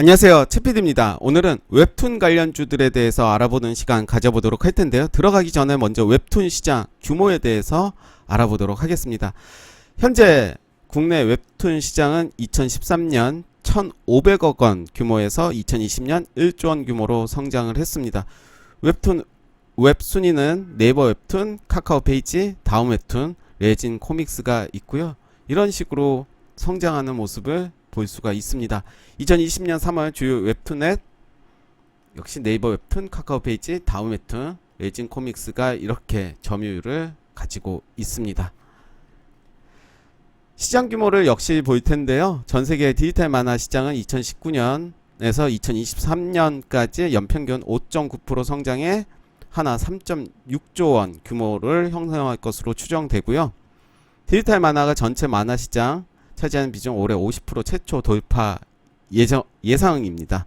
안녕하세요. 채피디입니다. 오늘은 웹툰 관련주들에 대해서 알아보는 시간 가져보도록 할 텐데요. 들어가기 전에 먼저 웹툰 시장 규모에 대해서 알아보도록 하겠습니다. 현재 국내 웹툰 시장은 2013년 1,500억 원 규모에서 2020년 1조 원 규모로 성장을 했습니다. 웹툰 웹 순위는 네이버 웹툰, 카카오 페이지, 다음 웹툰, 레진 코믹스가 있고요. 이런 식으로 성장하는 모습을 볼 수가 있습니다. 2020년 3월 주요 웹툰넷 역시 네이버 웹툰, 카카오 페이지, 다음 웹툰, 레진 코믹스가 이렇게 점유율을 가지고 있습니다. 시장 규모를 역시 볼 텐데요. 전 세계 디지털 만화 시장은 2019년에서 2023년까지 연평균 5.9% 성장해 하나 3.6조 원 규모를 형성할 것으로 추정되고요. 디지털 만화가 전체 만화 시장 차지하는 비중 올해 50% 최초 돌파 예정, 예상입니다.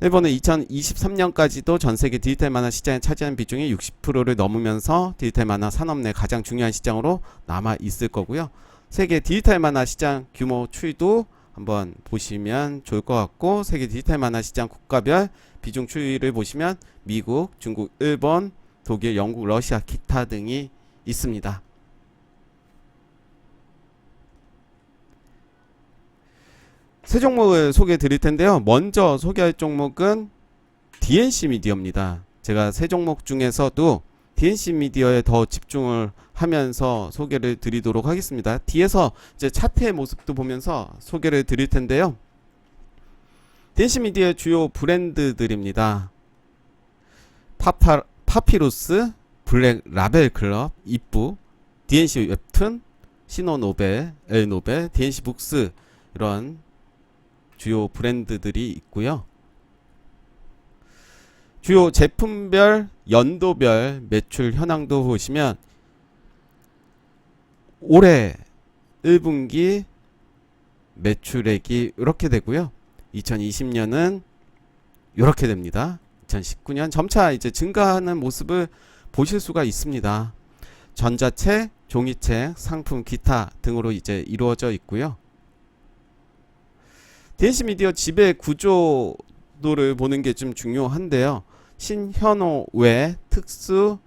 일본은 2023년까지도 전 세계 디지털 만화 시장에 차지하는 비중이 60%를 넘으면서 디지털 만화 산업 내 가장 중요한 시장으로 남아 있을 거고요. 세계 디지털 만화 시장 규모 추이도 한번 보시면 좋을 것 같고 세계 디지털 만화 시장 국가별 비중 추이를 보시면 미국, 중국, 일본, 독일, 영국, 러시아, 기타 등이 있습니다. 세 종목을 소개해 드릴 텐데요. 먼저 소개할 종목은 DNC 미디어입니다. 제가 세 종목 중에서도 DNC 미디어에 더 집중을 하면서 소개를 드리도록 하겠습니다. 뒤에서 이제 차트의 모습도 보면서 소개를 드릴 텐데요. DNC 미디어의 주요 브랜드들입니다. 파파, 파피루스, 블랙 라벨 클럽, 이쁘, DNC 웹툰, 시노노벨, 엘노벨, DNC 북스 이런 주요 브랜드들이 있고요. 주요 제품별 연도별 매출 현황도 보시면 올해 1분기 매출액이 이렇게 되고요. 2020년은 이렇게 됩니다. 2019년 점차 이제 증가하는 모습을 보실 수가 있습니다. 전자책, 종이책, 상품, 기타 등으로 이제 이루어져 있고요. DNC 미디어 지배 구조도를 보는 게 좀 중요한데요. 신현호 외 특수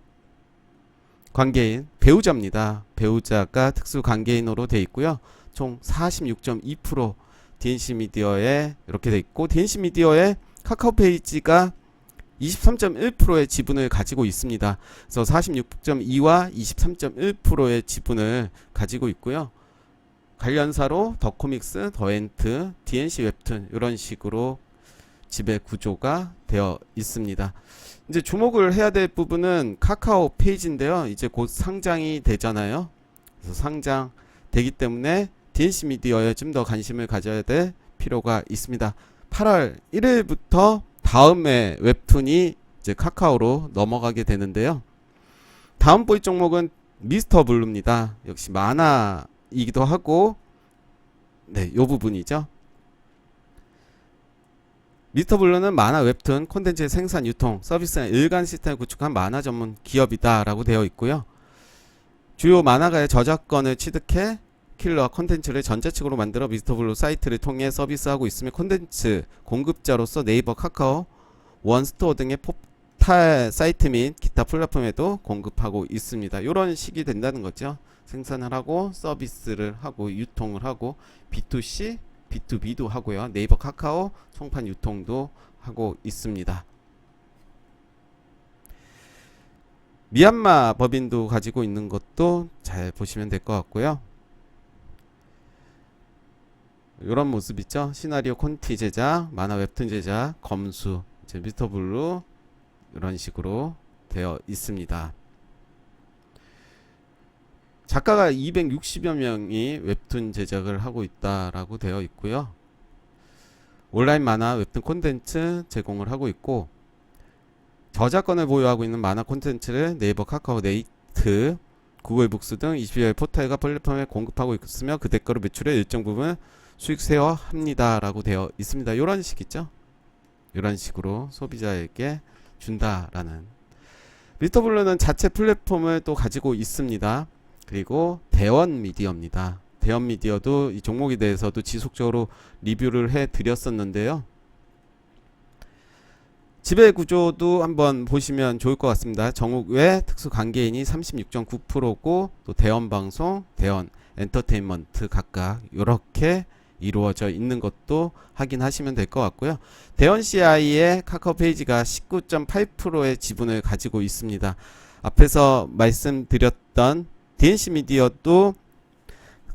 관계인 배우자입니다. 배우자가 특수 관계인으로 돼 있고요. 총 46.2% DNC 미디어에 이렇게 돼 있고 DNC 미디어의 카카오 페이지가 23.1%의 지분을 가지고 있습니다. 그래서 46.2와 23.1%의 지분을 가지고 있고요. 관련사로 더코믹스, 더엔트, DNC 웹툰 이런 식으로 지배 구조가 되어 있습니다. 이제 주목을 해야 될 부분은 카카오 페이지인데요. 이제 곧 상장이 되잖아요. 그래서 상장 되기 때문에 DNC 미디어에 좀 더 관심을 가져야 될 필요가 있습니다. 8월 1일부터 다음에 웹툰이 이제 카카오로 넘어가게 되는데요. 다음 보이 종목은 미스터 블루입니다. 역시 만화 이기도 하고 네, 요 부분이죠. 미스터 블루는 만화 웹툰 콘텐츠의 생산, 유통, 서비스나 일간 시스템을 구축한 만화 전문 기업이다라고 되어 있고요. 주요 만화가의 저작권을 취득해 킬러 콘텐츠를 전자책으로 만들어 미스터 블루 사이트를 통해 서비스하고 있으며 콘텐츠 공급자로서 네이버, 카카오, 원스토어 등의 포탈 사이트 및 기타 플랫폼에도 공급하고 있습니다. 이런 식이 된다는 거죠. 생산을 하고 서비스를 하고 유통을 하고 B2C, B2B도 하고요. 네이버, 카카오 총판 유통도 하고 있습니다. 미얀마 법인도 가지고 있는 것도 잘 보시면 될 것 같고요. 이런 모습 있죠. 시나리오 콘티 제작, 만화 웹툰 제작, 검수, 이제 미스터 블루 이런 식으로 되어 있습니다. 작가가 260여 명이 웹툰 제작을 하고 있다라고 되어 있고요. 온라인 만화 웹툰 콘텐츠 제공을 하고 있고 저작권을 보유하고 있는 만화 콘텐츠를 네이버, 카카오, 네이트, 구글 북스 등 20여의 포털과 플랫폼에 공급하고 있으며 그 대가로 매출의 일정 부분 수익세와 합니다라고 되어 있습니다. 이런 식 있죠? 이런 식으로 소비자에게 준다라는 미스터블루는 자체 플랫폼을 또 가지고 있습니다. 그리고 대원 미디어입니다. 대원 미디어도 이 종목에 대해서도 지속적으로 리뷰를 해 드렸었는데요. 지배 구조도 한번 보시면 좋을 것 같습니다. 정욱 외 특수 관계인이 36.9%고 또 대원 방송, 대원 엔터테인먼트 각각 이렇게 이루어져 있는 것도 확인하시면 될 것 같고요. 대원 CI의 카카오 페이지가 19.8%의 지분을 가지고 있습니다. 앞에서 말씀드렸던 DNC 미디어도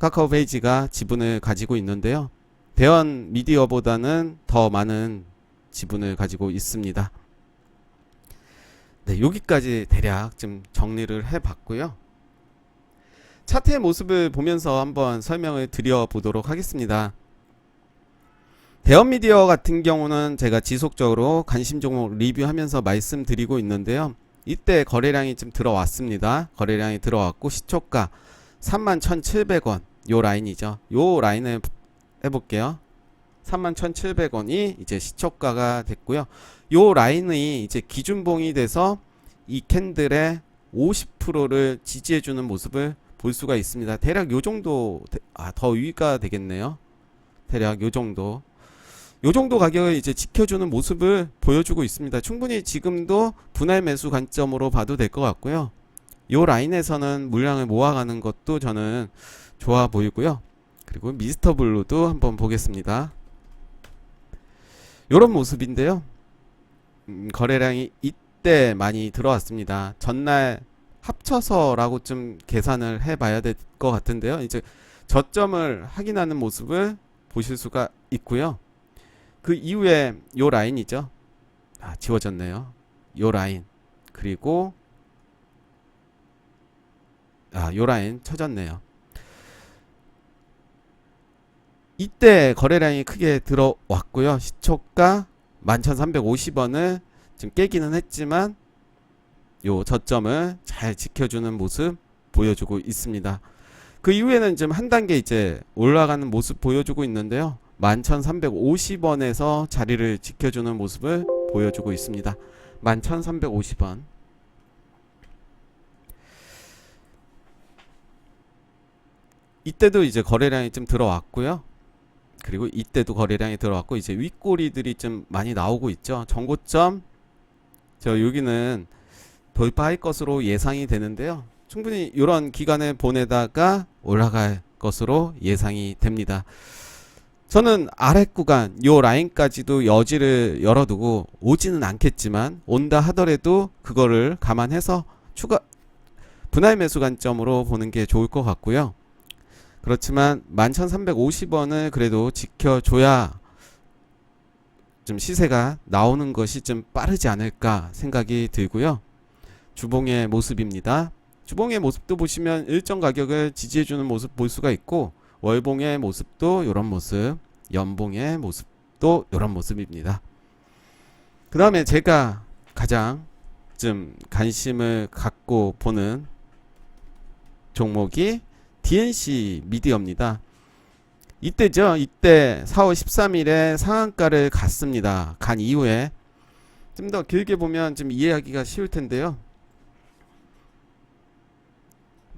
카카오 페이지가 지분을 가지고 있는데요. 대원 미디어보다는 더 많은 지분을 가지고 있습니다. 네, 여기까지 대략 좀 정리를 해 봤고요. 차트의 모습을 보면서 한번 설명을 드려 보도록 하겠습니다. 대원 미디어 같은 경우는 제가 지속적으로 관심 종목 리뷰하면서 말씀드리고 있는데요. 이때 거래량이 좀 들어왔습니다. 거래량이 들어왔고 시초가 31,700원 요 라인이죠. 요 라인을 해볼게요. 31,700원이 이제 시초가가 됐고요. 요 라인이 이제 기준봉이 돼서 이 캔들의 50%를 지지해주는 모습을 볼 수가 있습니다. 대략 요 정도 아 더 위가 되겠네요. 대략 요 정도 요 정도 가격을 이제 지켜주는 모습을 보여주고 있습니다. 충분히 지금도 분할 매수 관점으로 봐도 될 것 같고요. 요 라인에서는 물량을 모아가는 것도 저는 좋아 보이고요. 그리고 미스터 블루도 한번 보겠습니다. 요런 모습인데요. 음, 거래량이 이때 많이 들어왔습니다. 전날 합쳐서라고 좀 계산을 해봐야 될 것 같은데요. 이제 저점을 확인하는 모습을 보실 수가 있고요. 그 이후에 요 라인이죠. 아, 지워졌네요. 요 라인. 그리고 아, 요 라인 쳐졌네요. 이때 거래량이 크게 들어왔고요. 시초가 11,350원을 지금 깨기는 했지만 요 저점을 잘 지켜주는 모습 보여주고 있습니다. 그 이후에는 지금 한 단계 이제 올라가는 모습 보여주고 있는데요. 11,350원에서 자리를 지켜주는 모습을 보여주고 있습니다. 11,350원. 이때도 이제 거래량이 좀 들어왔고요. 그리고 이때도 거래량이 들어왔고 이제 윗꼬리들이 좀 많이 나오고 있죠. 정고점 저 여기는 돌파할 것으로 예상이 되는데요. 충분히 이런 기간을 보내다가 올라갈 것으로 예상이 됩니다. 저는 아래 구간 요 라인까지도 여지를 열어두고 오지는 않겠지만 온다 하더라도 그거를 감안해서 추가 분할 매수 관점으로 보는 게 좋을 것 같고요. 그렇지만 11,350원을 그래도 지켜줘야 좀 시세가 나오는 것이 좀 빠르지 않을까 생각이 들고요. 주봉의 모습입니다. 주봉의 모습도 보시면 일정 가격을 지지해주는 모습 볼 수가 있고 월봉의 모습도 이런 모습, 연봉의 모습도 이런 모습입니다. 그 다음에 제가 가장 좀 관심을 갖고 보는 종목이 DNC 미디어입니다. 이때죠. 이때 4월 13일에 상한가를 갔습니다. 간 이후에 좀 더 길게 보면 좀 이해하기가 쉬울 텐데요.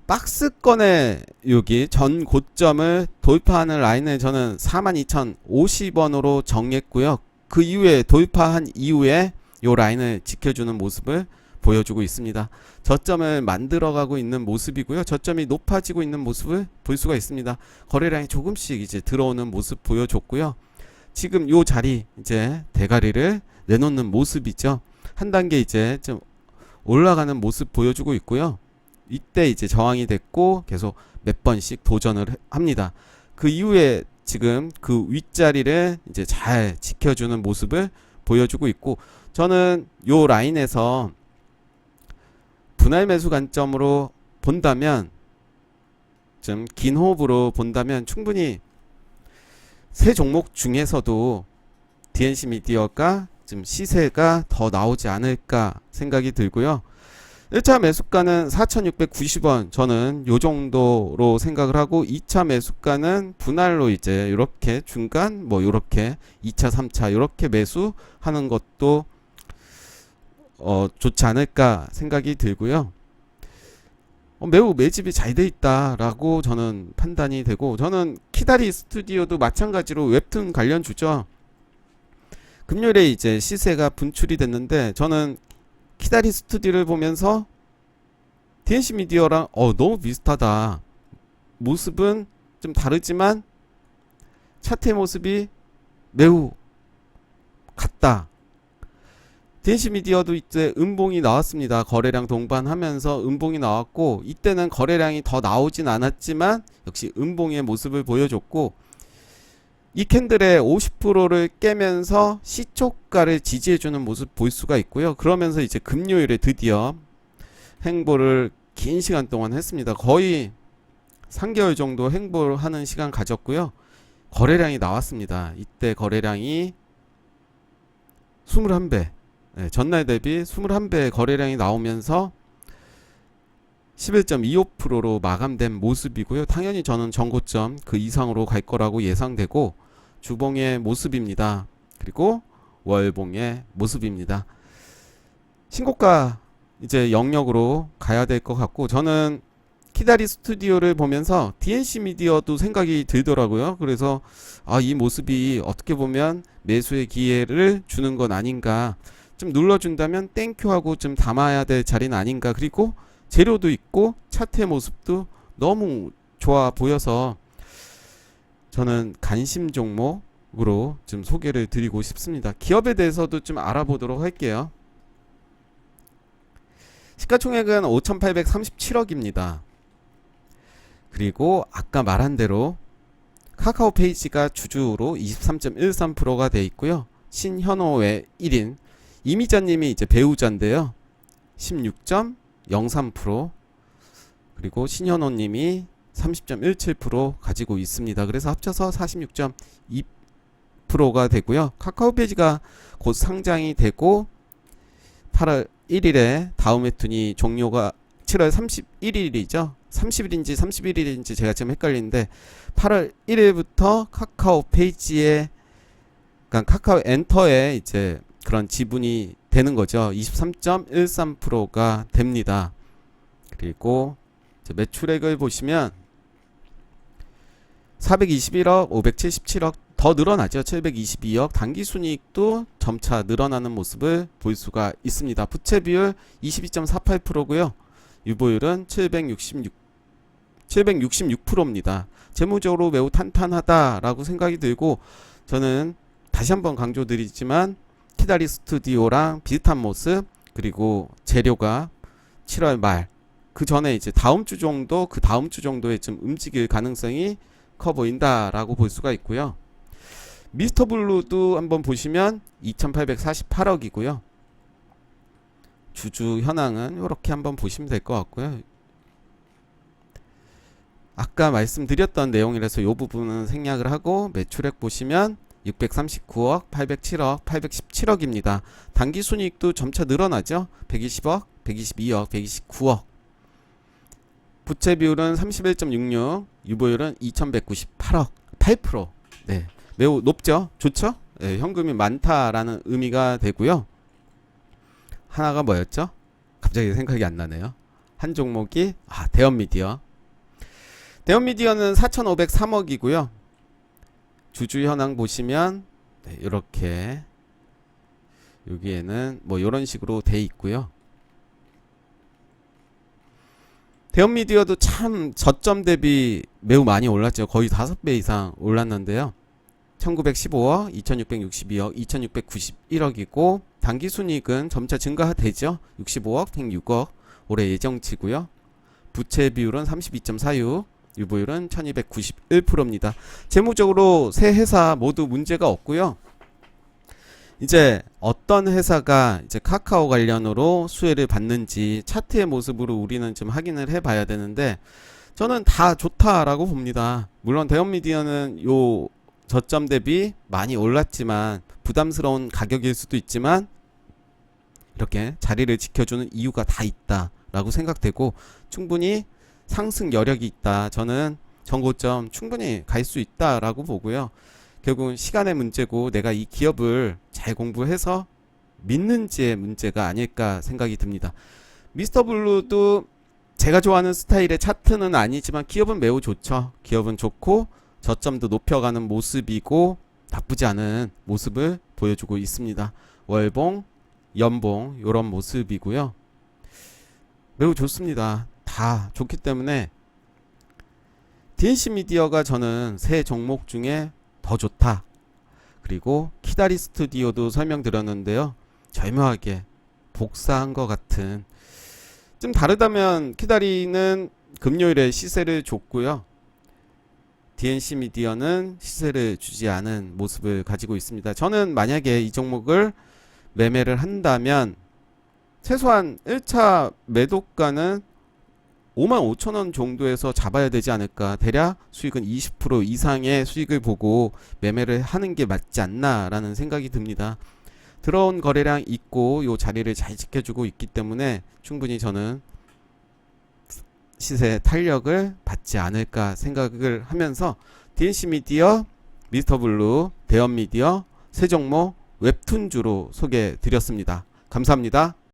박스권의 여기 전 고점을 돌파하는 라인을 저는 42,050원으로 정했고요. 그 이후에 돌파한 이후에 요 라인을 지켜주는 모습을 보여주고 있습니다. 저점을 만들어가고 있는 모습이고요. 저점이 높아지고 있는 모습을 볼 수가 있습니다. 거래량이 조금씩 이제 들어오는 모습 보여줬고요. 지금 요 자리 이제 대가리를 내놓는 모습이죠. 한 단계 이제 좀 올라가는 모습 보여주고 있고요. 이때 이제 저항이 됐고 계속 몇 번씩 도전을 합니다. 그 이후에 지금 그 윗자리를 이제 잘 지켜주는 모습을 보여주고 있고 저는 요 라인에서 분할 매수 관점으로 본다면 좀 긴 호흡으로 본다면 충분히 세 종목 중에서도 DNC 미디어가 좀 시세가 더 나오지 않을까 생각이 들고요. 1차 매수가는 4,690원. 저는 요 정도로 생각을 하고 2차 매수가는 분할로 이제 이렇게 중간 뭐 이렇게 2차, 3차 이렇게 매수하는 것도 어 좋지 않을까 생각이 들고요. 어, 매우 매집이 잘 돼 있다라고 저는 판단이 되고 저는 키다리 스튜디오도 마찬가지로 웹툰 관련 주죠. 금요일에 이제 시세가 분출이 됐는데 저는 키다리 스튜디오를 보면서 DNC 미디어랑 어 너무 비슷하다. 모습은 좀 다르지만 차트의 모습이 매우 같다. DNC 미디어도 이제 음봉이 나왔습니다. 거래량 동반하면서 음봉이 나왔고 이때는 거래량이 더 나오진 않았지만 역시 음봉의 모습을 보여줬고 이 캔들의 50%를 깨면서 시초가를 지지해주는 모습 볼 수가 있고요. 그러면서 이제 금요일에 드디어 행보를 긴 시간 동안 했습니다. 거의 3개월 정도 행보를 하는 시간 가졌고요. 거래량이 나왔습니다. 이때 거래량이 21배. 네, 전날 대비 21배 거래량이 나오면서 11.25%로 마감된 모습이고요. 당연히 저는 전고점 그 이상으로 갈 거라고 예상되고 주봉의 모습입니다. 그리고 월봉의 모습입니다. 신고가 이제 영역으로 가야 될 것 같고 저는 키다리 스튜디오를 보면서 DNC 미디어도 생각이 들더라고요. 그래서 아, 이 모습이 어떻게 보면 매수의 기회를 주는 건 아닌가. 좀 눌러준다면 땡큐하고 좀 담아야 될 자리는 아닌가. 그리고 재료도 있고 차트의 모습도 너무 좋아 보여서 저는 관심 종목으로 좀 소개를 드리고 싶습니다. 기업에 대해서도 좀 알아보도록 할게요. 시가총액은 5,837억입니다. 그리고 아까 말한 대로 카카오 페이지가 주주로 23.13%가 돼 있고요. 신현호의 1인 이미자님이 이제 배우자인데요. 16.03% 그리고 신현호 님이 30.17% 가지고 있습니다. 그래서 합쳐서 46.2%가 되고요. 카카오 페이지가 곧 상장이 되고 8월 1일에 다음 웹툰이 종료가 7월 31일이죠. 30일인지 31일인지 제가 지금 헷갈리는데 8월 1일부터 카카오 페이지에 그러니까 카카오 엔터에 이제 그런 지분이 되는 거죠. 23.13%가 됩니다. 그리고 매출액을 보시면 421억, 577억 더 늘어나죠. 722억 단기 순이익도 점차 늘어나는 모습을 볼 수가 있습니다. 부채 비율 22.48%고요. 유보율은 766 766%입니다. 재무적으로 매우 탄탄하다라고 생각이 들고 저는 다시 한번 강조드리지만 키다리 스튜디오랑 비슷한 모습 그리고 재료가 7월 말 그 전에 이제 다음 주 정도 그 다음 주 정도에 좀 움직일 가능성이 커 보인다라고 볼 수가 있고요. 미스터 블루도 한번 보시면 2,848억이고요. 주주 현황은 이렇게 한번 보시면 될 것 같고요. 아까 말씀드렸던 내용이라서 이 부분은 생략을 하고 매출액 보시면 639억, 807억, 817억입니다. 단기 순이익도 점차 늘어나죠. 120억, 122억, 129억. 부채 비율은 31.66, 유보율은 2198억, 8%. 네. 매우 높죠? 좋죠? 네, 현금이 많다라는 의미가 되고요. 하나가 뭐였죠? 갑자기 생각이 안 나네요. 한 종목이 아, 대형 미디어. 대형 미디어는 4,503억이고요. 주주 현황 보시면 네, 이렇게 여기에는 뭐 이런 식으로 돼 있고요. 대형 미디어도 참 저점 대비 매우 많이 올랐죠. 거의 5배 이상 올랐는데요. 1915억, 2662억, 2691억이고 단기 순이익은 점차 증가되죠. 65억, 106억 올해 예정치고요. 부채 비율은 32.46, 유보율은 1291%입니다. 재무적으로 세 회사 모두 문제가 없고요. 이제 어떤 회사가 이제 카카오 관련으로 수혜를 받는지 차트의 모습으로 우리는 좀 확인을 해 봐야 되는데 저는 다 좋다라고 봅니다. 물론 대형 미디어는 요 저점 대비 많이 올랐지만 부담스러운 가격일 수도 있지만 이렇게 자리를 지켜주는 이유가 다 있다라고 생각되고 충분히 상승 여력이 있다. 저는 정고점 충분히 갈 수 있다라고 보고요. 결국은 시간의 문제고 내가 이 기업을 잘 공부해서 믿는지의 문제가 아닐까 생각이 듭니다. 미스터 블루도 제가 좋아하는 스타일의 차트는 아니지만 기업은 매우 좋죠. 기업은 좋고 저점도 높여가는 모습이고 나쁘지 않은 모습을 보여주고 있습니다. 월봉, 연봉 이런 모습이고요. 매우 좋습니다. 다 좋기 때문에 DNC 미디어가 저는 새 종목 중에 더 좋다. 그리고 키다리 스튜디오도 설명드렸는데요. 절묘하게 복사한 것 같은 좀 다르다면 키다리는 금요일에 시세를 줬고요. DNC 미디어는 시세를 주지 않은 모습을 가지고 있습니다. 저는 만약에 이 종목을 매매를 한다면 최소한 1차 매도가는 5만 5천 원 정도에서 잡아야 되지 않을까. 대략 수익은 20% 이상의 수익을 보고 매매를 하는 게 맞지 않나라는 생각이 듭니다. 들어온 거래량 있고 요 자리를 잘 지켜주고 있기 때문에 충분히 저는 시세 탄력을 받지 않을까 생각을 하면서 DNC 미디어, 미스터 블루, 대원 미디어, 세 종목 웹툰주로 소개해 드렸습니다. 감사합니다.